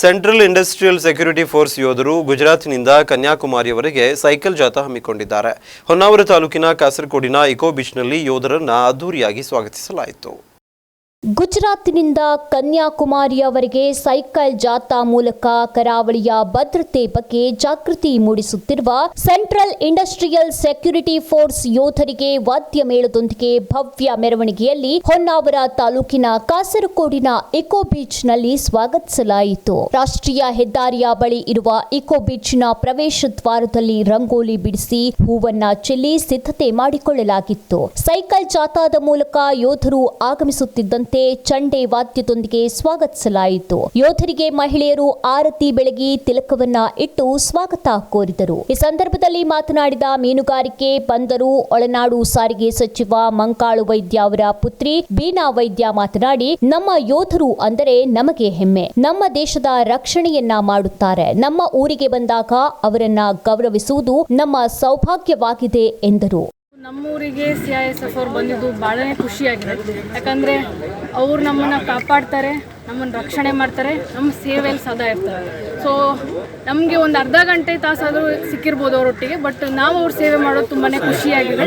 Central Industrial Security force ಯೋಧರು ಗುಜರಾತ್ನಿಂದ ಕನ್ಯಾಕುಮಾರಿಯವರೆಗೆ cycle ಜಾಥಾ ಹಮ್ಮಿಕೊಂಡಿದ್ದಾರೆ. ಹೊನ್ನಾವರ ತಾಲೂಕಿನ ಕಾಸರಗೋಡಿನ ಇಕೋ ಬೀಚ್ನಲ್ಲಿ ಯೋಧರನ್ನ ಅದ್ದೂರಿಯಾಗಿ ಸ್ವಾಗತಿಸಲಾಯಿತು. ಗುಜರಾತ್ನಿಂದ ಕನ್ಯಾಕುಮಾರಿಯವರೆಗೆ ಸೈಕಲ್ ಜಾಥಾ ಮೂಲಕ ಕರಾವಳಿಯ ಭದ್ರತೆ ಬಗ್ಗೆ ಜಾಗೃತಿ ಮೂಡಿಸುತ್ತಿರುವ ಸೆಂಟ್ರಲ್ ಇಂಡಸ್ಟ್ರಿಯಲ್ ಸೆಕ್ಯೂರಿಟಿ ಫೋರ್ಸ್ ಯೋಧರಿಗೆ ವಾದ್ಯ ಮೇಳದೊಂದಿಗೆ ಭವ್ಯ ಮೆರವಣಿಗೆಯಲ್ಲಿ ಹೊನ್ನಾವರ ತಾಲೂಕಿನ ಕಾಸರಗೋಡಿನ ಇಕೋ ಬೀಚ್ನಲ್ಲಿ ಸ್ವಾಗತಿಸಲಾಯಿತು. ರಾಷ್ಟ್ರೀಯ ಹೆದ್ದಾರಿಯ ಬಳಿ ಇರುವ ಇಕೋ ಬೀಚ್ನ ಪ್ರವೇಶ ದ್ವಾರದಲ್ಲಿ ರಂಗೋಲಿ ಬಿಡಿಸಿ ಹೂವನ್ನ ಚೆಲ್ಲಿ ಸಿದ್ಧತೆ ಮಾಡಿಕೊಳ್ಳಲಾಗಿತ್ತು. ಸೈಕಲ್ ಜಾಥಾದ ಮೂಲಕ ಯೋಧರು ಆಗಮಿಸುತ್ತಿದ್ದಂತೆ ಚಂಡೆ ವಾದ್ಯದೊಂದಿಗೆ ಸ್ವಾಗತಿಸಲಾಯಿತು. ಯೋಧರಿಗೆ, ಮಹಿಳೆಯರು ಆರತಿ ಬೆಳಗಿ ತಿಲಕವನ್ನ ಇಟ್ಟು ಸ್ವಾಗತ ಕೋರಿದರು. ಈ ಸಂದರ್ಭದಲ್ಲಿ ಮಾತನಾಡಿದ ಮೀನುಗಾರಿಕೆ ಬಂದರು. ಒಳನಾಡು ಸಾರಿಗೆ ಸಚಿವ ಮಂಕಾಳು ವೈದ್ಯ ಅವರ ಪುತ್ರಿ ಬೀನಾ ವೈದ್ಯ ಮಾತನಾಡಿ, ನಮ್ಮ ಯೋಧರು ಅಂದರೆ ನಮಗೆ ಹೆಮ್ಮೆ. ನಮ್ಮ ದೇಶದ ರಕ್ಷಣೆಯನ್ನ ಮಾಡುತ್ತಾರೆ. ನಮ್ಮ ಊರಿಗೆ ಬಂದಾಗ ಅವರನ್ನ ಗೌರವಿಸುವುದು ನಮ್ಮ ಸೌಭಾಗ್ಯವಾಗಿದೆ ಎಂದರು. ನಮ್ಮೂರಿಗೆ ಸಿ ಐ ಎಸ್ ಎಫ್ ಅವ್ರು ಬಂದಿದ್ದು ಭಾಳನೇ ಖುಷಿಯಾಗಿದೆ. ಯಾಕಂದರೆ ಅವ್ರು ನಮ್ಮನ್ನು ಕಾಪಾಡ್ತಾರೆ, ನಮ್ಮನ್ನು ರಕ್ಷಣೆ ಮಾಡ್ತಾರೆ, ನಮ್ಮ ಸೇವೆಯಲ್ಲಿ ಸದಾ ಇರ್ತಾರೆ. ಸೊ ನಮಗೆ ಒಂದು ಅರ್ಧ ಗಂಟೆ ತಾಸಾದರೂ ಸಿಕ್ಕಿರ್ಬೋದು ಅವರೊಟ್ಟಿಗೆ ಬಟ್ ನಾವು ಅವ್ರ ಸೇವೆ ಮಾಡೋದು ತುಂಬಾ ಖುಷಿಯಾಗಿದೆ.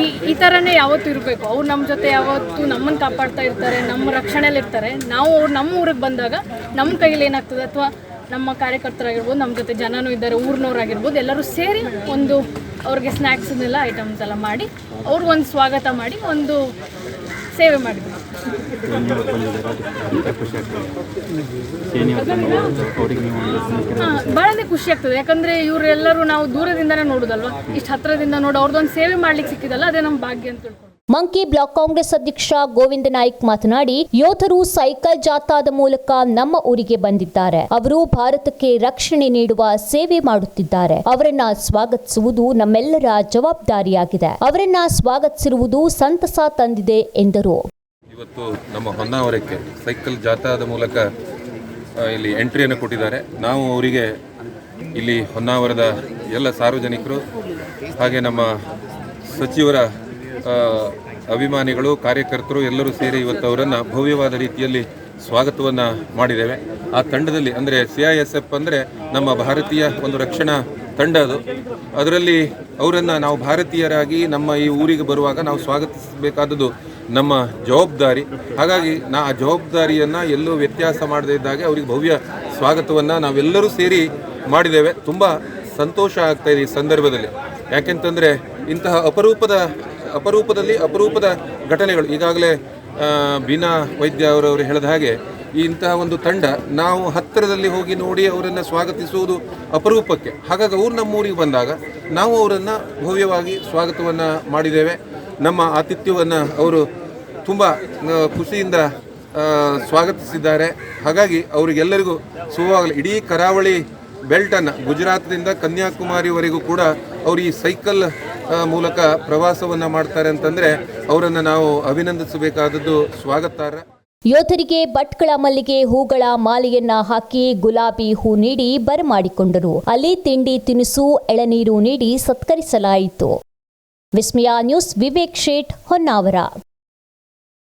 ಈ ಈ ಥರನೇ ಯಾವತ್ತೂ ಇರಬೇಕು. ಅವ್ರು ನಮ್ಮ ಜೊತೆ ಯಾವತ್ತೂ ನಮ್ಮನ್ನು ಕಾಪಾಡ್ತಾ ಇರ್ತಾರೆ, ನಮ್ಮ ರಕ್ಷಣೆಯಲ್ಲಿ ಇರ್ತಾರೆ. ನಾವು ಅವ್ರು ನಮ್ಮ ಊರಿಗೆ ಬಂದಾಗ ನಮ್ಮ ಕೈಯಲ್ಲಿ ಏನಾಗ್ತದೆ? ಅಥವಾ ನಮ್ಮ ಕಾರ್ಯಕರ್ತರಾಗಿರ್ಬೋದು ನಮ್ಮ ಜೊತೆ ಜನನೂ ಇದ್ದಾರೆ ಊರಿನವ್ರಾಗಿರ್ಬೋದು ಎಲ್ಲರೂ ಸೇರಿ ಒಂದು ಅವ್ರಿಗೆ ಸ್ನ್ಯಾಕ್ಸನ್ನೆಲ್ಲ ಐಟಮ್ಸ್ ಎಲ್ಲ ಮಾಡಿ ಅವ್ರಿಗೊಂದು ಸ್ವಾಗತ ಮಾಡಿ ಒಂದು ಸೇವೆ ಮಾಡಿದ್ವಿ ಹಾಂ ಭಾಳನೇ ಖುಷಿ ಆಗ್ತದೆ. ಯಾಕಂದರೆ ಇವರೆಲ್ಲರೂ ನಾವು ದೂರದಿಂದನೇ ನೋಡುದಲ್ವಾ? ಇಷ್ಟು ಹತ್ರದಿಂದ ನೋಡಿ ಅವ್ರದ್ದೊಂದು ಸೇವೆ ಮಾಡ್ಲಿಕ್ಕೆ ಸಿಕ್ಕಿದಲ್ಲ ಅದೇ ನಮ್ಮ ಭಾಗ್ಯ ಅಂತ ತಿಳ್ಕೊಂಡು ಮಂಕಿ ಬ್ಲಾಕ್ ಕಾಂಗ್ರೆಸ್ ಅಧ್ಯಕ್ಷ ಗೋವಿಂದ ನಾಯ್ಕ್ ಮಾತನಾಡಿ, ಯೋಧರು ಸೈಕಲ್ ಜಾಥಾದ ಮೂಲಕ ನಮ್ಮ ಊರಿಗೆ ಬಂದಿದ್ದಾರೆ. ಅವರು ಭಾರತಕ್ಕೆ ರಕ್ಷಣೆ ನೀಡುವ ಸೇವೆ ಮಾಡುತ್ತಿದ್ದಾರೆ. ಅವರನ್ನ ಸ್ವಾಗತಿಸುವುದು ನಮ್ಮೆಲ್ಲರ ಜವಾಬ್ದಾರಿಯಾಗಿದೆ. ಅವರನ್ನ ಸ್ವಾಗತಿಸಿರುವುದು ಸಂತಸ ತಂದಿದೆ ಎಂದರು. ಇವತ್ತು ನಮ್ಮ ಹೊನ್ನಾವರಕ್ಕೆ ಸೈಕಲ್ ಜಾಥಾದ ಮೂಲಕ ಇಲ್ಲಿ ಎಂಟ್ರಿಯನ್ನು ಕೊಟ್ಟಿದ್ದಾರೆ. ನಾವು ಅವರಿಗೆ ಇಲ್ಲಿ ಹೊನ್ನಾವರದ ಎಲ್ಲ ಸಾರ್ವಜನಿಕರು, ಹಾಗೆ ನಮ್ಮ ಸಚಿವರ ಅಭಿಮಾನಿಗಳು, ಕಾರ್ಯಕರ್ತರು ಎಲ್ಲರೂ ಸೇರಿ ಇವತ್ತು ಅವರನ್ನು ಭವ್ಯವಾದ ರೀತಿಯಲ್ಲಿ ಸ್ವಾಗತವನ್ನು ಮಾಡಿದ್ದೇವೆ. ಆ ತಂಡದಲ್ಲಿ ಅಂದರೆ ಸಿ ಐ ಎಸ್ ಎಫ್ ಅಂದರೆ ನಮ್ಮ ಭಾರತೀಯ ಒಂದು ರಕ್ಷಣಾ ತಂಡ ಅದು. ಅದರಲ್ಲಿ ಅವರನ್ನು ನಾವು ಭಾರತೀಯರಾಗಿ ನಮ್ಮ ಈ ಊರಿಗೆ ಬರುವಾಗ ನಾವು ಸ್ವಾಗತಿಸಬೇಕಾದದ್ದು ನಮ್ಮ ಜವಾಬ್ದಾರಿ. ಹಾಗಾಗಿ ನಾ ಆ ಜವಾಬ್ದಾರಿಯನ್ನು ಎಲ್ಲೂ ವ್ಯತ್ಯಾಸ ಮಾಡದೇ ಇದ್ದಾಗೆ ಅವರಿಗೆ ಭವ್ಯ ಸ್ವಾಗತವನ್ನು ನಾವೆಲ್ಲರೂ ಸೇರಿ ಮಾಡಿದ್ದೇವೆ. ತುಂಬ ಸಂತೋಷ ಆಗ್ತಾ ಇದೆ ಈ ಸಂದರ್ಭದಲ್ಲಿ. ಯಾಕೆಂತಂದರೆ ಇಂತಹ ಅಪರೂಪದ ಅಪರೂಪದಲ್ಲಿ ಅಪರೂಪದ ಘಟನೆಗಳು. ಈಗಾಗಲೇ ಬೀನಾ ವೈದ್ಯ ಅವರವರು ಹೇಳಿದ ಹಾಗೆ ಇಂತಹ ಒಂದು ತಂಡ ನಾವು ಹತ್ತಿರದಲ್ಲಿ ಹೋಗಿ ನೋಡಿ ಅವರನ್ನು ಸ್ವಾಗತಿಸುವುದು ಅಪರೂಪಕ್ಕೆ. ಹಾಗಾಗಿ ಅವರು ನಮ್ಮೂರಿಗೆ ಬಂದಾಗ ನಾವು ಅವರನ್ನು ಭವ್ಯವಾಗಿ ಸ್ವಾಗತವನ್ನು ಮಾಡಿದ್ದೇವೆ. ನಮ್ಮ ಆತಿಥ್ಯವನ್ನು ಅವರು ತುಂಬ ಖುಷಿಯಿಂದ ಸ್ವಾಗತಿಸಿದ್ದಾರೆ. ಹಾಗಾಗಿ ಅವರಿಗೆಲ್ಲರಿಗೂ ಶುಭವಾಗಲಿ ಇಡೀ ಕರಾವಳಿ ಬೆಲ್ಟನ್ನು ಗುಜರಾತ್ನಿಂದ ಕನ್ಯಾಕುಮಾರಿವರೆಗೂ ಕೂಡ ಅವರು ಈ ಸೈಕಲ್ ಮೂಲಕ ಪ್ರವಾಸವನ್ನು ಮಾಡ್ತಾರೆ ಅಂತಂದ್ರೆ ಅವರನ್ನು ನಾವು ಅಭಿನಂದಿಸಬೇಕಾದದ್ದು ಸ್ವಾಗತಾರ್ಹ. ಯೋಧರಿಗೆ ಭಟ್ಕಳ ಮಲ್ಲಿಗೆ ಹೂಗಳ ಮಾಲೆಯನ್ನ ಹಾಕಿ ಗುಲಾಬಿ ಹೂ ನೀಡಿ ಬರಮಾಡಿಕೊಂಡರು ಅಲ್ಲಿ ತಿಂಡಿ, ತಿನಿಸು, ಎಳನೀರು ನೀಡಿ ಸತ್ಕರಿಸಲಾಯಿತು. ವಿಸ್ಮಯ ನ್ಯೂಸ್ ವಿವೇಕ್ ಶೇಟ್ ಹೊನ್ನಾವರ.